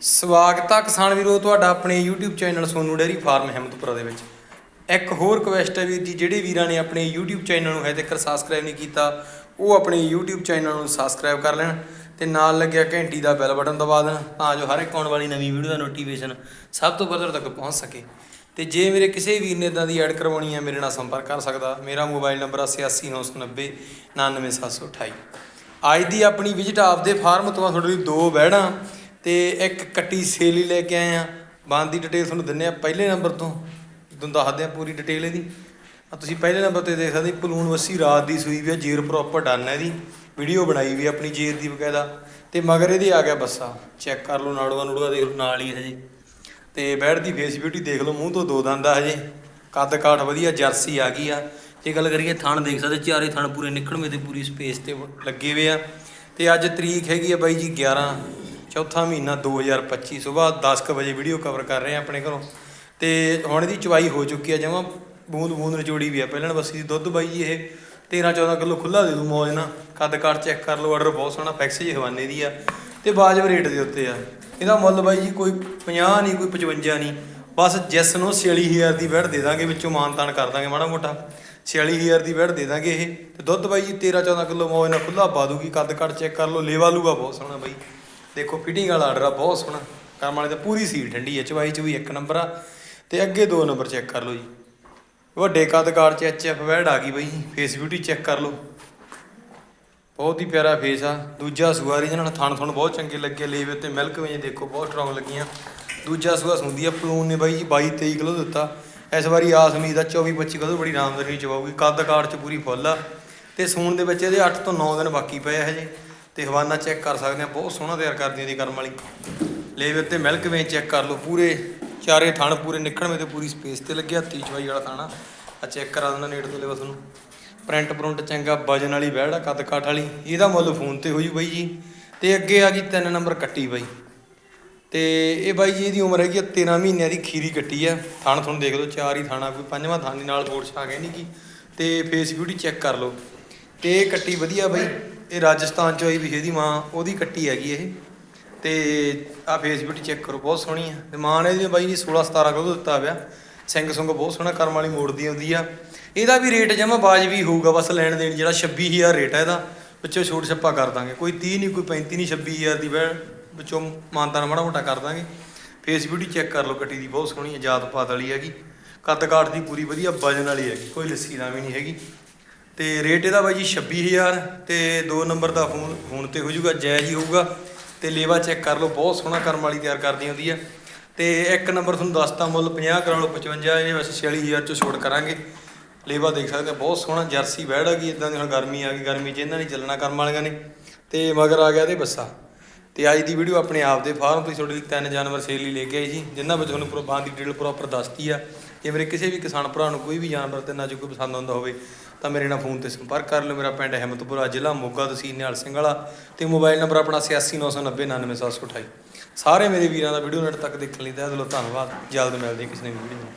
ਸਵਾਗਤ ਆ ਕਿਸਾਨ ਵੀਰੋ, ਤੁਹਾਡਾ ਆਪਣੇ YouTube channel Sonu dairy farm Himmatpura ਦੇ ਵਿੱਚ। ਇੱਕ ਹੋਰ ਰਿਕਵੈਸਟ ਹੈ ਵੀਰ ਜੀ, ਜਿਹੜੇ ਵੀਰਾਂ ਨੇ ਆਪਣੇ YouTube ਚੈਨਲ ਨੂੰ ਹਜੇ ਤੱਕ ਸਬਸਕ੍ਰਾਈਬ ਨਹੀਂ ਕੀਤਾ, ਉਹ ਆਪਣੇ YouTube ਚੈਨਲ ਨੂੰ ਸਬਸਕ੍ਰਾਈਬ ਕਰ ਲੈਣ ਤੇ ਨਾਲ ਲੱਗਿਆ ਘੰਟੀ ਦਾ ਬੈਲ ਬਟਨ ਦਬਾ ਦੇਣ, ਤਾਂ ਜੋ ਹਰ ਇੱਕ ਆਉਣ ਵਾਲੀ ਨਵੀਂ ਵੀਡੀਓ ਦਾ ਨੋਟੀਫਿਕੇਸ਼ਨ ਸਭ ਤੋਂ ਪਹਿਲਾਂ ਤੱਕ ਪਹੁੰਚ ਸਕੇ। ਤੇ ਜੇ ਮੇਰੇ ਕਿਸੇ ਵੀਰ ਨੇ ਇਦਾਂ ਦੀ ਐਡ ਕਰਵਾਉਣੀ ਹੈ, ਮੇਰੇ ਨਾਲ ਸੰਪਰਕ ਕਰ ਸਕਦਾ। ਮੇਰਾ ਮੋਬਾਈਲ ਨੰਬਰ 8899 99728 ਅੱਜ ਦੀ ਆਪਣੀ ਵਿਜ਼ਿਟ ਆਪਦੇ ਫਾਰਮ ਤੋਂ ਤੁਹਾਡੇ ਲਈ ਦੋ ਬਹਿੜਾਂ ਤੇ ਇੱਕ ਕੱਟੀ ਸੇਲੀ ਲੈ ਕੇ ਆਏ ਆ। ਬੰਦ ਦੀ ਡਿਟੇਲ ਤੁਹਾਨੂੰ ਦਿੰਨੇ ਆ ਪਹਿਲੇ ਨੰਬਰ ਤੋਂ। ਤੁਹਾਨੂੰ ਦੱਸਦੇ ਆ ਪੂਰੀ ਡਿਟੇਲ ਇਹਦੀ। ਆ ਤੁਸੀਂ ਪਹਿਲੇ ਨੰਬਰ ਤੇ ਦੇਖ ਸਕਦੇ ਪਲੂਣ ਵੱਸੀ ਰਾਤ ਦੀ ਸੂਈ ਵੀ ਆ, ਜੇਰ ਪ੍ਰੋਪਰ ਡਨ ਹੈ ਇਹਦੀ। ਵੀਡੀਓ ਬਣਾਈ ਵੀ ਆਪਣੀ ਜੇਰ ਦੀ ਬਕਾਇਦਾ। ਤੇ ਮਗਰ ਇਹਦੇ ਆ ਗਿਆ ਬੱਸਾ ਚੈੱਕ ਕਰ ਲਓ, ਨਾੜੂਆ ਨੂੜੂਆ ਦੇਖ ਲਓ, ਨਾਲ ਹੀ ਹਜੇ। ਤੇ ਬੈੜ ਦੀ ਫੇਸ ਬਿਊਟੀ ਦੇਖ ਲਓ, ਮੂੰਹ ਤੋਂ ਦੋ ਦੰਦ ਆ ਹਜੇ। ਕੱਦ ਕਾਠ ਵਧੀਆ, ਜਰਸੀ ਆ ਗਈ ਆ। ਜੇ ਗੱਲ ਕਰੀਏ ਥਣ ਦੇਖ ਸਕਦੇ, ਚਾਰੇ ਥਣ ਪੂਰੇ ਨਿਕਲਵੇਂ ਤੇ ਪੂਰੀ ਸਪੇਸ ਤੇ ਲੱਗੇ ਹੋਏ ਆ। ਤੇ ਅੱਜ ਤਰੀਕ ਹੈਗੀ ਆ ਬਾਈ ਜੀ 11 ਚੌਥਾ ਮਹੀਨਾ 2025 ਸਵੇਰ 10:00 ਵਜੇ ਵੀਡੀਓ ਕਵਰ ਕਰ ਰਹੇ ਆ ਆਪਣੇ ਘਰੋਂ। ਤੇ ਹੁਣ ਇਹਦੀ ਚਵਾਈ ਹੋ ਚੁੱਕੀ ਆ, ਜਮਾ ਬੂੰਦ ਬੂੰਦ ਨਿਚੋੜੀ ਵੀ ਆ। ਪਹਿਲਾਂ ਬੱਸੀ ਦੀ ਦੁੱਧ ਬਾਈ ਜੀ ਇਹ 13 14 ਕਿਲੋ ਖੁੱਲਾ ਦੇ ਦੂ ਮੌਜ ਨਾਲ। ਕੱਦ ਕਾਠ ਚੈੱਕ ਕਰ ਲਓ ਆਰਡਰ ਬਹੁਤ ਸੋਹਣਾ ਪੈਕੇਜ ਹਵਾਨੇ ਦੀ ਆ। ਤੇ ਬਾਜਬ ਰੇਟ ਦੇ ਉੱਤੇ ਆ। ਇਹਦਾ ਮੁੱਲ ਬਾਈ ਜੀ ਕੋਈ 50 ਨਹੀਂ, ਕੋਈ 55 ਨਹੀਂ। ਬਸ ਜਿਸ ਨੂੰ 46000 ਦੀ ਵੈੜ ਦੇ ਦਾਂਗੇ, ਵਿੱਚੋਂ ਮਾਨਤਾਨ ਕਰ ਦਾਂਗੇ ਮਾੜਾ ਮੋਟਾ। 46000 ਦੀ ਵੈੜ ਦੇ ਦਾਂਗੇ ਇਹ। ਤੇ ਦੁੱਧ ਬਾਈ ਜੀ 13 14 ਕਿਲੋ ਮੌਜ ਨਾਲ ਖੁੱਲਾ ਪਾ ਦੂਗੀ। ਕੱਦ ਕੱਟ ਚੈੱਕ ਕਰ ਲਓ, ਲੇਵਾ ਲੂਗਾ ਬਹੁਤ ਸੋਹਣਾ ਬਾਈ। ਦੇਖੋ ਫਿਟਿੰਗ ਵਾਲਾ ਆਰਡਰ ਆ, ਬਹੁਤ ਸੋਹਣਾ। ਕਰਮ ਵਾਲੇ ਤਾਂ ਪੂਰੀ ਸੀਲ ਠੰਡੀ ਹੈ ਚਵਾਈ ਚ ਵੀ ਇੱਕ ਨੰਬਰ ਆ। ਤੇ ਅੱਗੇ ਦੋ ਨੰਬਰ ਚੈੱਕ ਕਰ ਲਓ ਜੀ। ਵੱਡੇ ਕੱਦ ਕਾਟ ਚ ਐਚਐਫ ਵੈਡ ਆ ਗਈ ਬਾਈ ਫੇਸ ਬਿਊਟੀ ਚੈੱਕ ਕਰ ਲਓ। ਬਹੁਤ ਹੀ ਪਿਆਰਾ ਫੇਸ ਆ। ਦੂਜਾ ਸੂਆ ਜਿਹਨਾਂ ਨਾਲ ਥਣ ਥਣ ਬਹੁਤ ਚੰਗੇ ਲੱਗੇ ਲੇਵੇ ਤੇ ਮਿਲਕ ਵੇਜ ਦੇਖੋ ਬਹੁਤ ਸਟਰੋਂਗ ਲੱਗੀਆਂ। ਦੂਜਾ ਸੂਆ ਸੁੰਦੀ ਆ ਪਲੂਨ ਨੇ ਬਾਈ ਜੀ 22 23 ਕਿਲੋ ਦਿੱਤਾ। ਇਸ ਵਾਰੀ ਆਸ ਉਮੀਦ ਆ 24 25 ਕਿਲੋ ਬੜੀ ਆਰਾਮਦਾਰੀ ਚਵਾਉਗੀ ਕੱਦ ਕਾਠ ਚ ਪੂਰੀ ਫੁੱਲ ਆ। ਤੇ ਸੂਣ ਦੇ ਵਿੱਚ ਇਹਦੇ 8 ਤੋਂ 9 ਦਿਨ ਬਾਕੀ ਪਏ ਆ ਹਜੇ। ਤੇ ਹਵਾਨਾ ਚੈੱਕ ਕਰ ਸਕਦੇ ਆ ਬਹੁਤ ਸੋਹਣਾ ਤਿਆਰ ਕਰਦੀ ਇਹਦੀ ਕਰਮ ਵਾਲੀ। ਲੇਵੇ ਤੇ ਮਿਲਕ ਵੇਜ ਚੈੱਕ ਕਰ ਲਓ, ਪੂਰੇ ਚਾਰੇ ਥਣ ਪੂਰੇ ਨਿਕਲਵੇਂ ਤੇ ਪੂਰੀ ਸਪੇਸ ਤੇ ਲੱਗਿਆ ਹੱਥੀ ਚਵਾਈ ਵਾਲਾ ਥਾਣਾ। ਆ ਚੈੱਕ ਕਰਾ ਦਿੰਦਾ ਨੇੜ ਤੋਂ ਲੈਵਾ ਤੁਹਾਨੂੰ ਪ੍ਰਿੰਟ ਪ੍ਰਿੰਟ ਚੰਗਾ, ਵਜਨ ਵਾਲੀ ਬੈੜ ਆ, ਕੱਦ ਕਾਠ ਵਾਲੀ। ਇਹਦਾ ਮੁੱਲ ਫੋਨ ਤੇ ਹੋਈ ਬਾਈ ਜੀ। ਤੇ ਅੱਗੇ ਆ ਗਈ 3 ਨੰਬਰ ਕੱਟੀ ਬਾਈ। ਤੇ ਇਹ ਬਾਈ ਜੀ, ਇਹਦੀ ਉਮਰ ਹੈਗੀ ਆ 13 ਮਹੀਨਿਆਂ ਦੀ ਖੀਰੀ ਕੱਟੀ ਆ। ਥਾਣ ਤੁਹਾਨੂੰ ਦੇਖ ਲਓ, ਚਾਰ ਹੀ ਥਾਣਾ, ਕੋਈ ਪੰਜਵਾਂ ਥਾਣ ਦੀ ਨਾਲ ਬੋਰਡ ਛਾ ਗਏ ਨਹੀਂ ਕੀ। ਤੇ ਫੇਸ ਬਿਊਟੀ ਚੈੱਕ ਕਰ ਲਓ। ਤੇ ਇਹ ਕੱਟੀ ਵਧੀਆ ਬਾਈ। ਇਹ ਰਾਜਸਥਾਨ ਚੋਂ ਆਈ ਵੀ ਇਹਦੀ ਮਾਂ, ਉਹਦੀ ਕੱਟੀ ਹੈਗੀ ਇਹ। ਤੇ ਆ ਫੇਸ ਬਿਊਟੀ ਚੈੱਕ ਕਰੋ, ਬਹੁਤ ਸੋਹਣੀ ਆ। ਤੇ ਮਾਂ ਨੇ ਇਹਦੀ ਬਾਈ ਜੀ 16 17 ਕਿਲੋ ਦਿੱਤਾ ਪਿਆ? ਸਿੰਘ ਸੁੰਗ ਬਹੁਤ ਸੋਹਣਾ ਕਰਮ ਵਾਲੀ ਮੋੜਦੀ ਆਉਂਦੀ ਆ। ਇਹਦਾ ਵੀ ਰੇਟ ਜਮਾ ਬਾਜਬੀ ਹੋਊਗਾ, ਬਸ ਲੈਣ ਦੇਣ ਜਿਹੜਾ 26000 ਰੇਟ ਹੈ ਇਹਦਾ, ਵਿੱਚੋਂ ਛੋਟ ਛੱਪਾ ਕਰ ਦਾਂਗੇ। ਕੋਈ 30 ਨਹੀਂ, ਕੋਈ 35 ਨਹੀਂ 26000 ਦੀ ਵੈਣ ਵਿੱਚੋਂ ਮਾਨਤਾਨ ਮਾੜਾ ਮੋਟਾ ਕਰ ਦਾਂਗੇ। ਫੇਸ ਬਿਊਟੀ ਚੈੱਕ ਕਰ ਲਓ ਕੱਟੀ ਦੀ, ਬਹੁਤ ਸੋਹਣੀ ਹੈ ਜਾਤ ਪਾਤ ਵਾਲੀ ਹੈਗੀ। ਕੱਦ ਕਾਠ ਦੀ ਪੂਰੀ ਵਧੀਆ ਵਜਨ ਵਾਲੀ ਹੈਗੀ, ਕੋਈ ਲੱਸੀ ਨਾ ਵੀ ਨਹੀਂ ਹੈਗੀ। ਤੇ ਰੇਟ ਇਹਦਾ ਬਾਈ ਜੀ 26000 ਤੇ 2 ਨੰਬਰ ਦਾ ਫੋਨ ਫੋਨ ਤੇ ਹੋ ਜਾਊਗਾ, ਜਾਇਜ਼ ਹੀ ਹੋਊਗਾ। ਤੇ ਲੇਵਾ ਚੈੱਕ ਕਰ ਲਓ, ਬਹੁਤ ਸੋਹਣਾ ਕਰਮ ਵਾਲੀ ਤਿਆਰ ਕਰਦੀ ਹੁੰਦੀ ਆ। ਤੇ ਇੱਕ ਨੰਬਰ ਤੁਹਾਨੂੰ ਦੱਸਤਾ ਮੁੱਲ 50 ਕਰਾ ਲਓ 55 ਇਹਦੇ ਵਿੱਚ 46000 ਚ ਛੋਟ ਕਰਾਂਗੇ। ਲੇਵਾ ਦੇਖ ਸਕਦੇ ਆ ਬਹੁਤ ਸੋਹਣਾ, ਜਰਸੀ ਬੈੜ ਹੈਗੀ ਇਦਾਂ ਦੀ ਹੁਣ ਗਰਮੀ ਆ ਗਈ, ਗਰਮੀ 'ਚ ਇਹਨਾਂ ਨੇ ਚੱਲਣਾ ਕਰਮ ਵਾਲੀਆਂ ਨੇ। ਤੇ ਮਗਰ ਆ ਗਿਆ ਇਹਦੇ ਬੱਸਾ। ਤੇ ਅੱਜ ਦੀ ਵੀਡੀਓ ਆਪਣੇ ਆਪ ਦੇ ਫਾਰਮ ਤੋਂ ਹੀ ਤੁਹਾਡੇ ਲਈ ਤਿੰਨ ਜਾਨਵਰ ਸੇਲ ਲਈ ਲੈ ਕੇ ਆਈ ਜੀ, ਜਿਨ੍ਹਾਂ ਵਿੱਚ ਤੁਹਾਨੂੰ ਪ੍ਰੋਬਾਨ ਦੀ ਡਿਟੇਲ ਪ੍ਰੋਪਰ ਦੱਸਤੀ ਆ। ਜੇ ਮੇਰੇ ਕਿਸੇ ਵੀ ਕਿਸਾਨ ਭਰਾ ਨੂੰ ਕੋਈ ਵੀ ਜਾਨਵਰ ਤੇ ਨਾ ਜੋ ਕੋਈ ਪਸੰਦ ਆਉਂਦਾ ਹੋਵੇ, ਤਾਂ ਮੇਰੇ ਨਾਲ ਫੋਨ ਤੇ ਸੰਪਰਕ ਕਰ ਲਓ। ਮੇਰਾ ਪਿੰਡ ਹਿੰਮਤਪੁਰਾ ਜ਼ਿਲ੍ਹਾ, ਮੋਗਾ ਤਹਿਸੀਲ ਨਿਹਾਲ ਸਿੰਘ ਵਾਲਾ ਤੇ ਮੋਬਾਈਲ ਨੰਬਰ ਆਪਣਾ 8699099728 ਸਾਰੇ ਮੇਰੇ ਵੀਰਾਂ ਦਾ ਵੀਡੀਓ ਨੈਟ ਤੱਕ ਦੇਖਣ ਲਈ ਤਹਿ ਦਿਲੋਂ ਧੰਨਵਾਦ। ਜਲਦ ਮਿਲਦੇ ਹਾਂ ਕਿਸੇ ਨਵੀਂ ਵੀਡੀਓ ਨਾਲ।